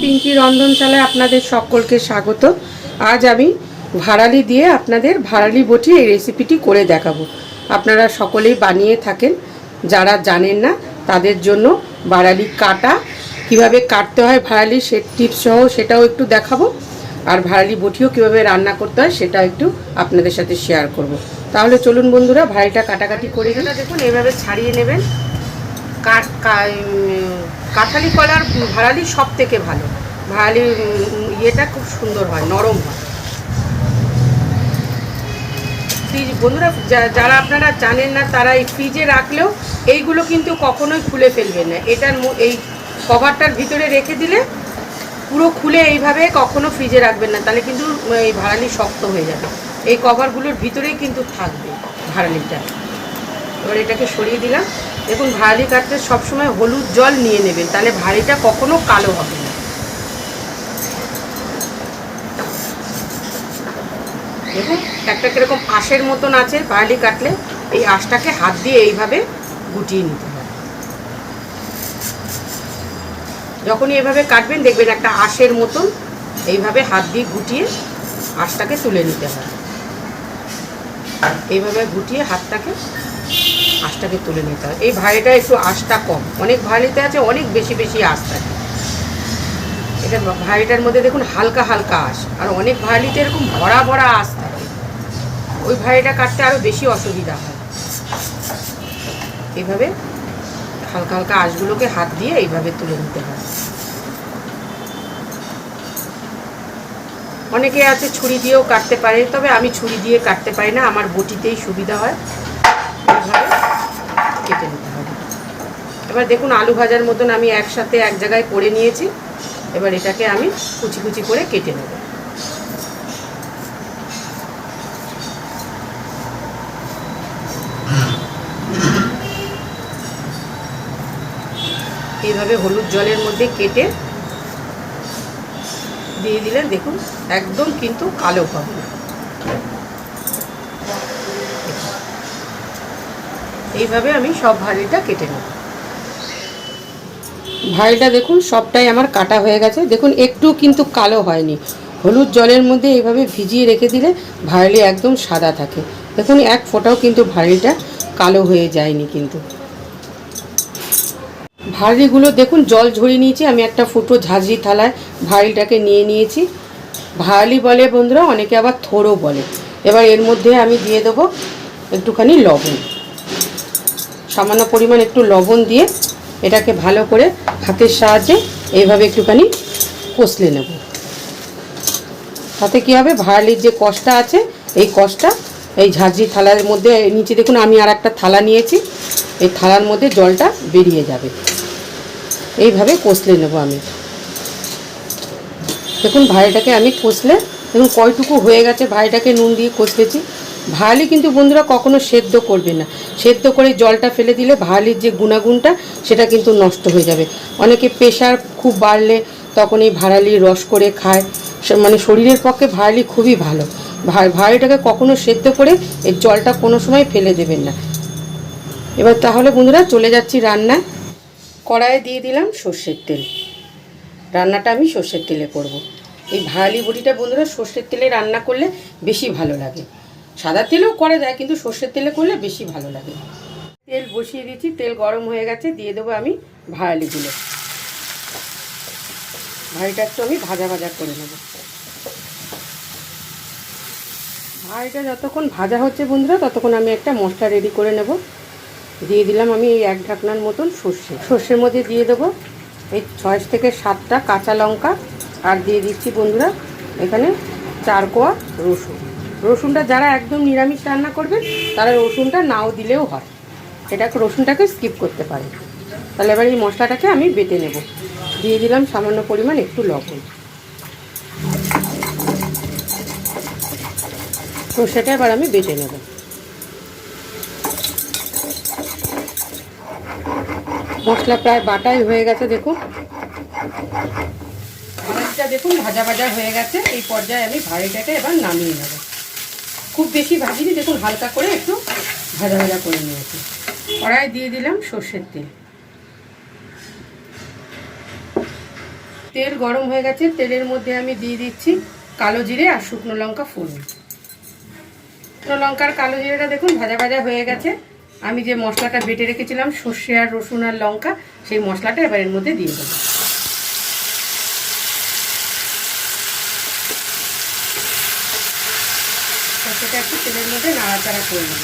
পিঙ্কি রন্ধনশালায় আপনাদের সকলকে স্বাগত। আজ আমি ভাড়ালি দিয়ে আপনাদের ভাড়ালি বটি এই রেসিপিটি করে দেখাবো। আপনারা সকলেই বানিয়ে থাকেন, যারা জানেন না, তাদের জন্য ভাড়ালি কাটা। কীভাবে কাটতে হয় ভাড়ালি সে টিপস সহ সেটাও একটু দেখাবো। আর ভাড়ালি বটিও কীভাবে রান্না করতে হয় সেটা একটু আপনাদের সাথে শেয়ার করব। তাহলে চলুন বন্ধুরা ভাড়িটা কাটাকাটি করে দিন দেখুন এইভাবে ছাড়িয়ে নেবেন। কাঁঠালি কলার ভাড়ালি সব থেকে ভালো। ভাড়ালি ইয়েটা খুব সুন্দর হয়, নরম হয়। ফ্রিজ, বন্ধুরা যারা আপনারা জানেন না, তারা এই ফ্রিজে রাখলেও এইগুলো কিন্তু কখনোই খুলে ফেলবেন না। এটার এই কভারটার ভিতরে রেখে দিলে পুরো খুলে এইভাবে কখনো ফ্রিজে রাখবেন না, তাহলে কিন্তু এই ভাড়ালি শক্ত হয়ে যাবে। এই কভারগুলোর ভিতরেই কিন্তু থাকবে ভাড়ালিটা। এবার এটাকে সরিয়ে দিলাম। দেখুন, ভাড়ালি কাটতে সবসময় হলুদ জল নিয়ে নেবেন, তাহলে ভাড়িটা কখনো কালো হবে না। দেখুন, একটা কীরকম আঁশের মতন আছে ভাড়ালি কাটলে, এই আঁশটাকে হাত দিয়ে এইভাবে গুটিয়ে নিতে হবে। যখনই এভাবে কাটবেন, দেখবেন একটা আঁশের মতন এইভাবে হাত দিয়ে গুটিয়ে আঁশটাকে তুলে নিতে হয়। এইভাবে গুটিয়ে হাতটাকে, আঁশটাকে তুলে নিতে হয়। এই ভাড়িটা একটু আঁশটা কম। অনেক ভাড়িতে আছে, অনেক বেশি বেশি আঁশ থাকে। এটা ভাড়িটার মধ্যে দেখুন হালকা হালকা আঁশ। আর অনেক ভাড়িতে এরকম ভরা ভরা আঁশ থাকে। ওই ভাড়িটা কাটতে আরও বেশি অসুবিধা হয়। এইভাবে হালকা হালকা আঁশগুলোকে হাত দিয়ে এইভাবে তুলে নিতে হয়। অনেকে আছে ছুরি দিয়েও কাটতে পারে, তবে আমি ছুরি দিয়ে কাটতে পারি না, আমার বটিতেই সুবিধা হয়। এইভাবে কেটে নিতে হবে। এবার দেখুন, আলু ভাজার মতন আমি একসাথে এক জায়গায় করে নিয়েছি। এবার এটাকে আমি কুচি কুচি করে কেটে নেব। এইভাবে হলুদ জলের মধ্যে কেটে দিয়ে দিলেন, দেখুন, একদম কিন্তু কালো হবে। এইভাবে আমি সব ভাড়িটা কেটে নেব। ভাড়িটা দেখুন, সবটাই আমার কাটা হয়ে গেছে। দেখুন, একটু কিন্তু কালো হয়নি। হলুদ জলের মধ্যে এইভাবে ভিজিয়ে রেখে দিলে ভাড়ি একদম সাদা থাকে। দেখুন, এক ফোঁটাও কিন্তু ভাড়িটা কালো হয়ে যায়নি কিন্তু। ভাড়িগুলো দেখুন, জল ঝরিয়ে নিয়েছি। আমি একটা ফুটো ঝাঁঝরি থালায় ভাড়িটাকে নিয়ে নিয়েছি। ভাড়ি বলে বন্ধুরা, অনেকে আবার থোড়ও বলে। এবার এর মধ্যে আমি দিয়ে দেবো একটুখানি লবণ। সামান্য পরিমাণ একটু লবণ দিয়ে এটাকে ভালো করে হাতের সাহায্যে এইভাবে একটুখানি কষলে নেব। তাতে কী হবে? ভাড়ালির যে কষটা আছে, এই কষটা এই ঝাঁঝরি থালার মধ্যে নিচে দেখুন, আমি আর একটা থালা নিয়েছি। এই থালার মধ্যে জলটা বেরিয়ে যাবে। এইভাবে কষলে নেব আমি। দেখুন ভাইটাকে আমি কষলে দেখুন কয়টুকু হয়ে গেছে ভাইটাকে নুন দিয়ে কষলেছি ভালি কিন্তু বন্ধুরা কখনো সেদ্ধ করবে না। সেদ্ধ করে জলটা ফেলে দিলে ভালির যে গুণাগুণটা, সেটা কিন্তু নষ্ট হয়ে যাবে। অনেকে প্রেশার খুব বাড়লে তখন এই ভাড়ালি রস করে খায়। মানে শরীরের পক্ষে ভাড়ালি খুবই ভালো। ভা- ভাড়ালিটাকে কখনো সেদ্ধ করে এর জলটা কোনো সময় ফেলে দেবেন না। এবার তাহলে বন্ধুরা চলে যাচ্ছি রান্নায়। কড়াইয়ে দিয়ে দিলাম সর্ষের তেল। রান্নাটা আমি সর্ষের তেলে করব। এই ভায়ালি বড়িটা বন্ধুরা সর্ষের তেলে রান্না করলে বেশি ভালো লাগে। সাদা তেলেও করা যায় কিন্তু সর্ষের তেলে করলে বেশি ভালো লাগে। তেল বসিয়ে দিয়েছি, তেল গরম হয়ে গেছে, দিয়ে দেবো আমি ভায়ালিগুলো ভাইটা একটু আমি ভাজা ভাজা করে নেব। ভাইটা যতক্ষণ ভাজা হচ্ছে বন্ধুরা, ততক্ষণ আমি একটা মশলা রেডি করে নেব। দিয়ে দিলাম আমি এই এক ঢাকনার মতন সর্ষে। সর্ষের মধ্যে দিয়ে দেবো এই ছয় থেকে সাতটা কাঁচা লঙ্কা। আর দিয়ে দিচ্ছি বন্ধুরা এখানে চার কোয়া রসুন। রসুনটা যারা একদম নিরামিষ রান্না করবে তারা রসুনটা নাও দিলেও হয়। এটাকে রসুনটাকে স্কিপ করতে পারে। তাহলে এবার এই মশলাটাকে আমি বেটে নেব। দিয়ে দিলাম সামান্য পরিমাণ একটু লবণ। সর্ষেটা এবার আমি বেটে নেব। মশলা প্রায় বাটাই হয়ে গেছে, দেখুন। ভাঁড়িটা দেখুন ভাজা ভাজা হয়ে গেছে। এই পর্যায়ে আমি ভাঁড়িটাকে এবার নামিয়ে নেব। খুব বেশি ভাজিনি, দেখুন হালকা করে একটু ভাজা ভাজা করে নিয়েছি। কড়াই দিয়ে দিলাম সর্ষের তেল। তেল গরম হয়ে গেছে, তেলের মধ্যে আমি দিয়ে দিচ্ছি কালো জিরে আর শুকনো লঙ্কা ফোড়ন। শুকনো লঙ্কার কালো জিরেটা দেখুন ভাজা ভাজা হয়ে গেছে। আমি যে মশলাটা বেটে রেখেছিলাম, সর্ষে আর রসুন আর লঙ্কা, সেই মশলাটা এবার এর মধ্যে দিয়ে দেবো। সেটা একটু তেলের মধ্যে নাড়াচাড়া করে নেব।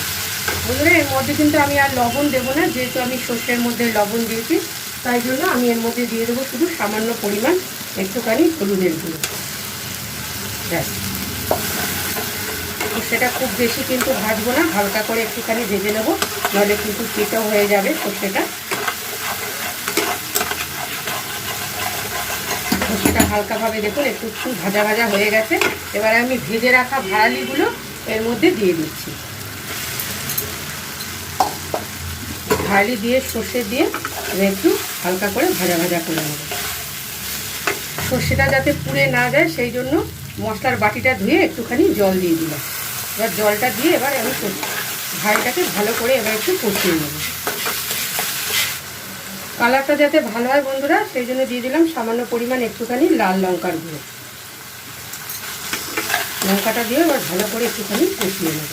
বন্ধুরা, এর মধ্যে কিন্তু আমি আর লবণ দেবো না, যেহেতু আমি সর্ষের মধ্যে লবণ দিয়েছি, তাই জন্য আমি এর মধ্যে দিয়ে দেবো শুধু সামান্য পরিমাণ একটুখানি হলুদের গুঁড়ো। ব্যাস। সেটা খুব বেশি কিন্তু ভাজবো না, হালকা করে একটুখানি ভেজে নেব নাহলে কিন্তু কেটো হয়ে যাবে সর্ষেটা। সর্ষেটা হালকাভাবে দেখুন, একটু একটু ভাজা ভাজা হয়ে গেছে। এবারে আমি ভেজে রাখা ভাড়ালিগুলো এর মধ্যে দিয়ে দিচ্ছি। ভাড়ালি দিয়ে, সর্ষে দিয়ে একটু হালকা করে ভাজা ভাজা করে নেব। সর্ষেটা যাতে পুড়ে না যায়, সেই জন্য মশলার বাটিটা ধুয়ে একটুখানি জল দিয়ে দিলাম। এবার জলটা দিয়ে এবার আমি ভাইটাকে ভালো করে এবার একটু কষিয়ে নেব। কালারটা যাতে ভালো হয় বন্ধুরা, সেই জন্য দিয়ে দিলাম সামান্য পরিমাণ একটুখানি লাল লঙ্কার গুঁড়ো। লঙ্কাটা দিয়ে এবার ভালো করে একটুখানি কষিয়ে নেব।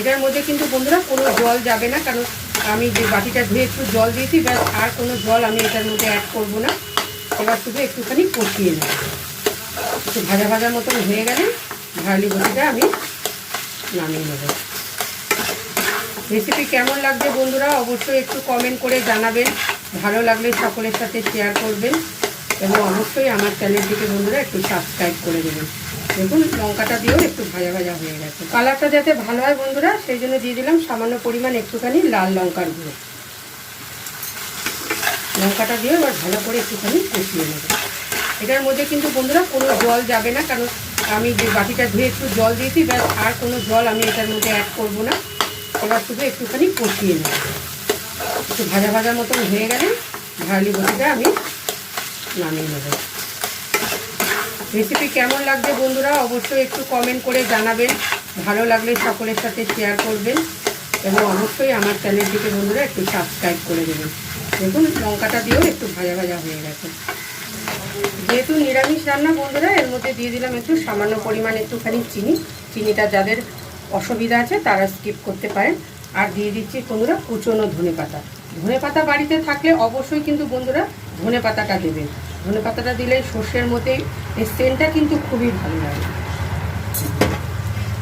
এটার মধ্যে কিন্তু বন্ধুরা কোনো জল যাবে না, কারণ আমি যে বাটিটা ধুয়ে একটু জল দিয়েছি, ব্যাস আর কোনো জল আমি এটার মধ্যে অ্যাড করব না। এবার শুধু একটুখানি কষিয়ে নেব। একটু ভাজা ভাজার মতন হয়ে গেলে ভালি বটিটা আমি নামিয়ে নেব। রেসিপি কেমন লাগবে বন্ধুরা, অবশ্যই একটু কমেন্ট করে জানাবেন। ভালো লাগলে সকলের সাথে শেয়ার করবেন। এবং অবশ্যই আমার চ্যানেলটিকে বন্ধুরা একটু সাবস্ক্রাইব করে দেবেন। দেখুন, লঙ্কাটা দিয়েও একটু ভাজা ভাজা হয়ে গেছে। কালারটা যাতে ভালো হয় বন্ধুরা, সেই জন্য দিয়ে দিলাম সামান্য পরিমাণ একটুখানি লাল লঙ্কার গুঁড়ো। লঙ্কাটা দিয়ে এবার ভালো করে একটুখানি কষিয়ে নেব। এটার মধ্যে কিন্তু বন্ধুরা কোনো জল যাবে না, কারণ আমি যে বাটিটা ধুয়ে একটু জল দিয়েছি, ব্যাস আর কোনো জল আমি এটার মধ্যে অ্যাড করব না। এবার শুধু একটুখানি কষিয়ে নেব। একটু ভাজা ভাজার মতন হয়ে গেলে ভালি বটিটা আমি নামিয়ে নেব। রেসিপি কেমন লাগবে বন্ধুরা অবশ্যই একটু কমেন্ট করে জানাবেন। ভালো লাগলে সকলের সাথে শেয়ার করবেন এবং অবশ্যই আমার চ্যানেলটিকে বন্ধুরা একটু সাবস্ক্রাইব করে দেবেন। দেখুন লঙ্কাটা দিয়েও একটু ভাজা ভাজা হয়ে গেছে। যেহেতু নিরামিষ রান্না, বন্ধুরা, এর মধ্যে দিয়ে দিলাম একটু সামান্য পরিমাণ একটুখানি চিনি। চিনিটা যাদের অসুবিধা আছে, তারা স্কিপ করতে পারেন। আর দিয়ে দিচ্ছি বন্ধুরা কুচনো ধনে পাতা। ধনে পাতা বাড়িতে থাকলে অবশ্যই কিন্তু বন্ধুরা ধনে পাতাটা দেবেন। ধনে পাতাটা দিলে সর্ষের মধ্যে এই সেন্টটা কিন্তু খুবই ভালো লাগে।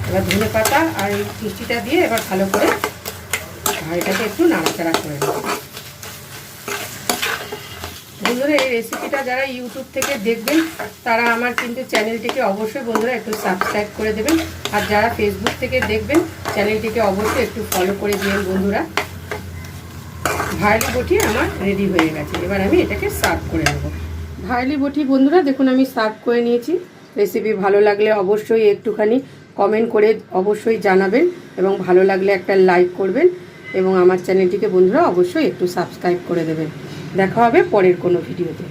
এবার ধনে পাতা আর এই মিষ্টিটা দিয়ে এবার ভালো করে ভাইটাকে একটু নাড়াচাড়া করে নেব। বন্ধুরা, এই রেসিপিটা যারা ইউটিউব থেকে দেখবেন, তারা আমার কিন্তু চ্যানেলটিকে অবশ্যই বন্ধুরা একটু সাবস্ক্রাইব করে দেবেন। আর যারা ফেসবুক থেকে দেখবেন চ্যানেলটিকে অবশ্যই একটু ফলো করে দিন বন্ধুরা। ভাইলি বটি আমার রেডি হয়ে গেছে। এবার আমি এটাকে সার্ভ করে নেব। ভাইলি বটি বন্ধুরা, দেখুন আমি সার্ভ করে নিয়েছি। রেসিপি ভালো লাগলে অবশ্যই একটুখানি কমেন্ট করে অবশ্যই জানাবেন এবং ভালো লাগলে একটা লাইক করবেন এবং আমার চ্যানেলটিকে বন্ধুরা অবশ্যই একটু সাবস্ক্রাইব করে দেবেন। দেখা হবে পরের কোনো ভিডিওতে।